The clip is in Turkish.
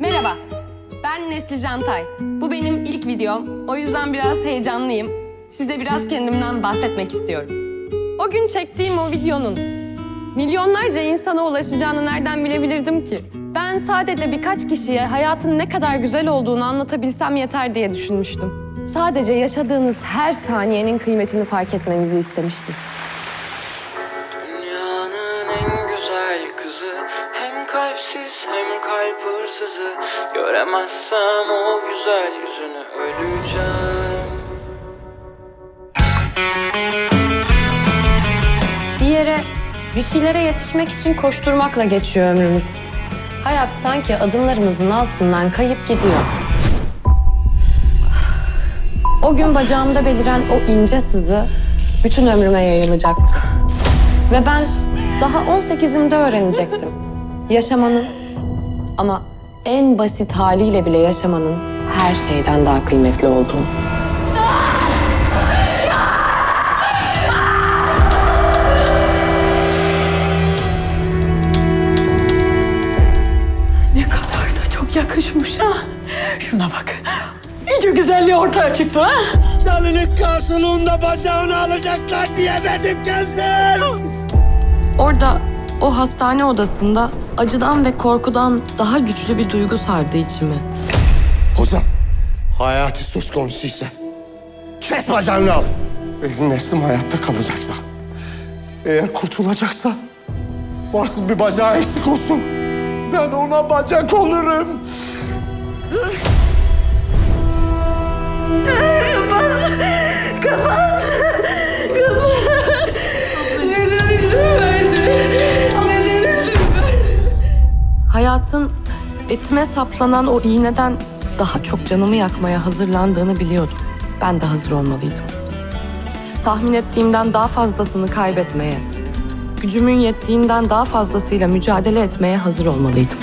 Merhaba, ben Nesli Cantay. Bu benim ilk videom. O yüzden biraz heyecanlıyım. Size biraz kendimden bahsetmek istiyorum. O gün çektiğim o videonun milyonlarca insana ulaşacağını nereden bilebilirdim ki? Ben sadece birkaç kişiye hayatın ne kadar güzel olduğunu anlatabilsem yeter diye düşünmüştüm. Sadece yaşadığınız her saniyenin kıymetini fark etmenizi istemiştim. Dünyanın en güzel kızı kalpsiz hem kalp hırsızı Göremezsem o güzel yüzünü öleceğim Bir yere, bir şeylere yetişmek için koşturmakla geçiyor ömrümüz. Hayat sanki adımlarımızın altından kayıp gidiyor. O gün bacağımda beliren o ince sızı bütün ömrüme yayılacaktı. Ve ben daha 18'imde öğrenecektim. Yaşamanın ama en basit haliyle bile yaşamanın her şeyden daha kıymetli olduğunu. Ne kadar da çok yakışmış ha. Şuna bak. İyice güzelliği ortaya çıktı ha. Canının karşılığında bacağını alacaklar diyemedim Kevser. Orada o hastane odasında acıdan ve korkudan daha güçlü bir duygu sardı içimi. Hocam, hayatı söz konusuysa kes bacağını al. Benim neslim hayatta kalacaksa, eğer kurtulacaksa varsın bir bacağı eksik olsun. Ben ona bacak olurum. Hayatın etime saplanan o iğneden daha çok canımı yakmaya hazırlandığını biliyordum. Ben de hazır olmalıydım. Tahmin ettiğimden daha fazlasını kaybetmeye, gücümün yettiğinden daha fazlasıyla mücadele etmeye hazır olmalıydım.